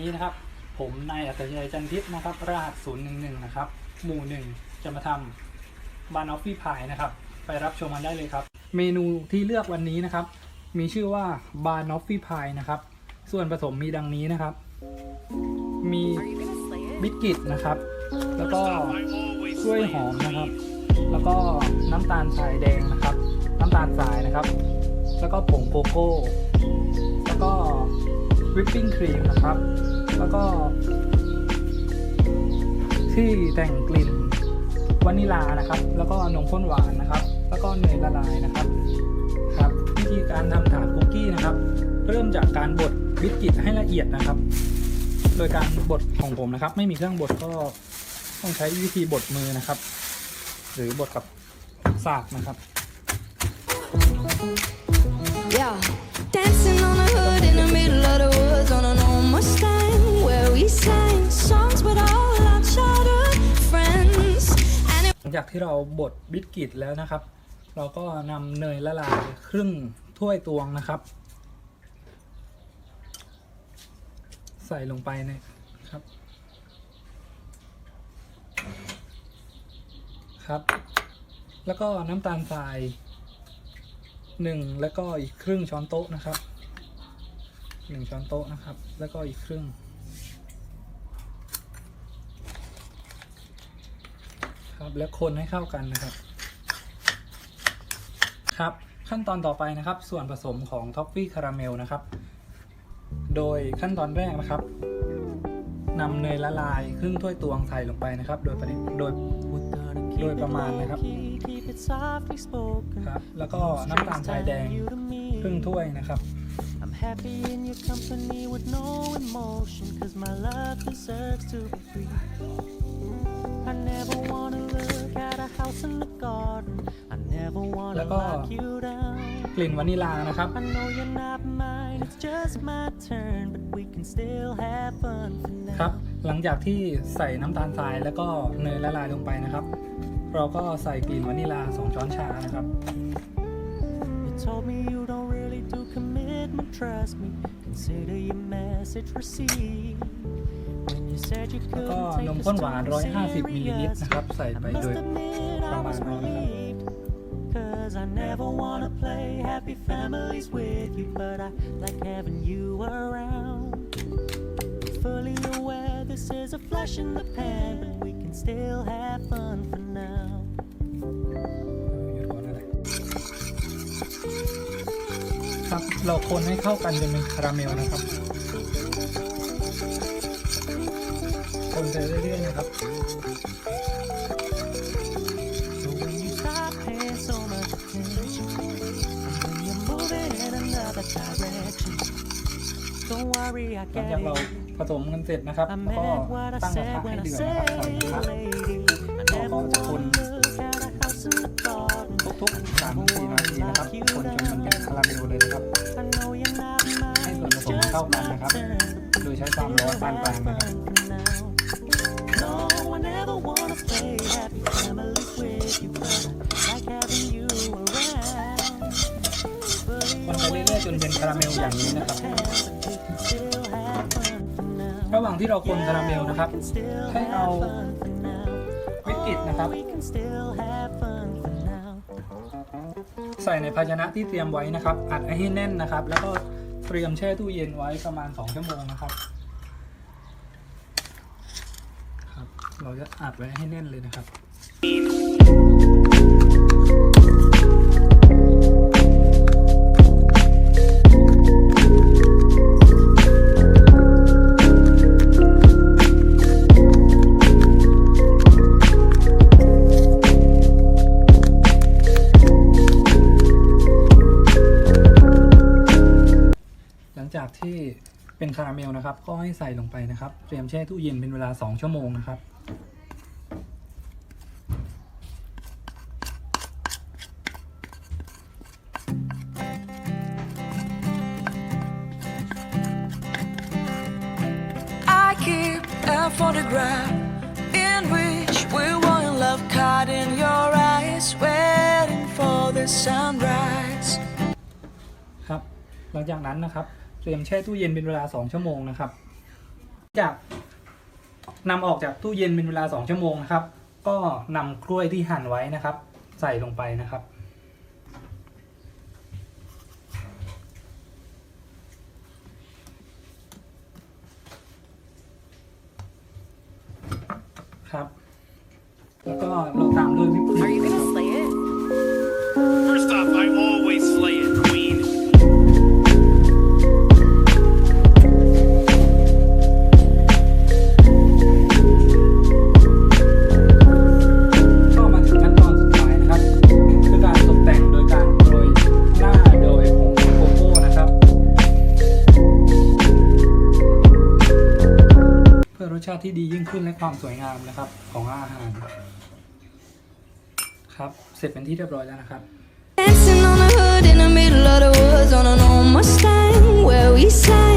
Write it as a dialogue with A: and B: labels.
A: นี้นะครับ ผมนายอัตชัยจันทิพย์นะครับ รหัส 011 นะครับ หมู่หนึ่งจะมาทำบานอฟฟี่พายนะครับ ไปรับชมกันได้เลยครับ เมนูที่เลือกวันนี้นะครับ มีชื่อว่าบานอฟฟี่พายนะครับ ส่วนผสมมีดังนี้นะครับ มีบิสกิตนะครับ แล้วก็กล้วยหอมนะครับ แล้วก็น้ำตาลทรายแดงนะครับ น้ำตาลทรายนะครับ แล้วก็ผงโกโก้ แล้วก็ วิปปิ้งครีมนะครับ แล้วก็ ที่แต่งกลิ่นวานิลานะครับ แล้วก็นมข้นหวานนะครับ แล้วก็เนยละลายนะครับครับวิธีการทำถาดคุกกี้นะครับ เริ่มจากการบดบิสกิตให้ละเอียดนะครับ โดยการบดของผมนะครับ ไม่มีเครื่องบดก็ต้องใช้วิธีบดมือนะครับ หรือบดกับสากนะครับ
B: Yeah. Dancing on a hood in the middle
A: หลังจากที่เราบดบิสกิตแล้วนะครับ เราก็นำเนยละลายครึ่งถ้วยตวงนะครับ ใส่ลงไปเนะครับ ครับ แล้วก็น้ำตาลทรายหนึ่งแล้วก็อีกครึ่งช้อนโต๊ะนะครับหนึ่งช้อนโต๊ะนะครับ แล้วก็อีกครึ่ง ครับ แล้วคนให้เข้ากันนะครับ ครับขั้นตอนต่อไปนะครับ ส่วนผสมของท็อฟฟี่คาราเมลนะครับ โดยขั้นตอนแรกนะครับนำเนยละลายครึ่งถ้วยตวงใส่ลงไปนะครับ โดยปริโดยโดยประมาณนะครับครับ แล้วก็น้ำตาลทรายแดงครึ่งถ้วยนะครับ
C: I'm happy in your company with no emotion, cause my love deserves to be free. I never
A: แล้วก็
C: lock you down.
A: กลิ่นวานิลานะครับ
C: I know you're not mine, it's just my turn, but we can still have fun for
A: ครับ
C: now.
A: หลังจากที่ใส่น้ำตาลทรายแล้วก็เนยละลายลงไปนะครับ เราก็ใส่กลิ่นวานิลา 2 ช้อนชานะครับ
C: commitment, trust me. Consider your message received. When you said you
A: แล้วก็
C: couldn't
A: นม
C: take
A: ข้น
C: this
A: หวาน
C: too
A: 150 มิลลิลิตร
C: serious.
A: นะครับ ใส่
C: I
A: ไป
C: must
A: โดย
C: admit I was
A: Come on, man.
C: relieved. Cause I never wanna play happy families with you, but I like having you around. Fully aware this is a flash in the pan, but we can still have fun for now.
A: เราคนให้เข้ากันจนเป็นคาราเมลนะครับ คนไปเรื่อยๆนะครับ
C: So when you stop paying so much attention, and when you're moving in another direction, don't worry, I
A: หลัง
C: get
A: จากเรา
C: it.
A: ผสมกันเสร็จนะครับ
C: I
A: แล้วก็
C: meant what I
A: ตั้งกระ
C: said
A: ทะให้
C: when I
A: เดือดนะครับ
C: said
A: ใส่
C: it,
A: กระทะ
C: lady. I never
A: Oh, oh,
C: wanna look at a house in the garden.
A: ทุกๆ3 4นาทีนะครับ คนจนมันเป็นคาราเมลเลยนะครับา
C: กั
A: น
C: นะค
A: รั
C: บ
A: โดยใช้ความร้อนปานกลางนะครับคนไปเรื่อยๆจนเป็นคาราเมลอย่างนี้นะครับ ระหว่างที่เราคนคาราเมลนะครับ ให้เอาวิกิตนะครับใส่ในภาชนะที่เตรียมไว้นะครับ อัดให้แน่นนะครับ แล้วก็ เตรียมแช่ตู้เย็นไว้ประมาณ 2 ชั่วโมงนะครับครับ เราจะอัดไว้ให้แน่นเลยนะครับ ที่เป็นคาราเมลนะครับ ก็ให้ใส่ลงไปนะครับ เตรียมแช่ตู้เย็นเป็นเวลา 2 ชั่วโมงนะครับ
D: I keep a photograph in which we were in love, caught in your eyes, waiting for the sunrise.
A: ครับ หลังจากนั้นนะครับ เตรียมแช่ตู้เย็นเป็นเวลา 2 ชั่วโมงนะครับ จากนำออกจากตู้เย็นเป็นเวลา 2 ชั่วโมงนะครับ ก็นำกล้วยที่หั่นไว้นะครับ ใส่ลงไปนะครับครับ แล้วก็เราตามด้วยวิปครีม รสชาติที่ดียิ่งขึ้นและความสวยงามนะครับ ของอาหาร ครับเสร็จเป็นที่เรียบร้อยแล้วนะครับ
B: Dancing on the hood in the middle of the woods on an old Mustang where we sang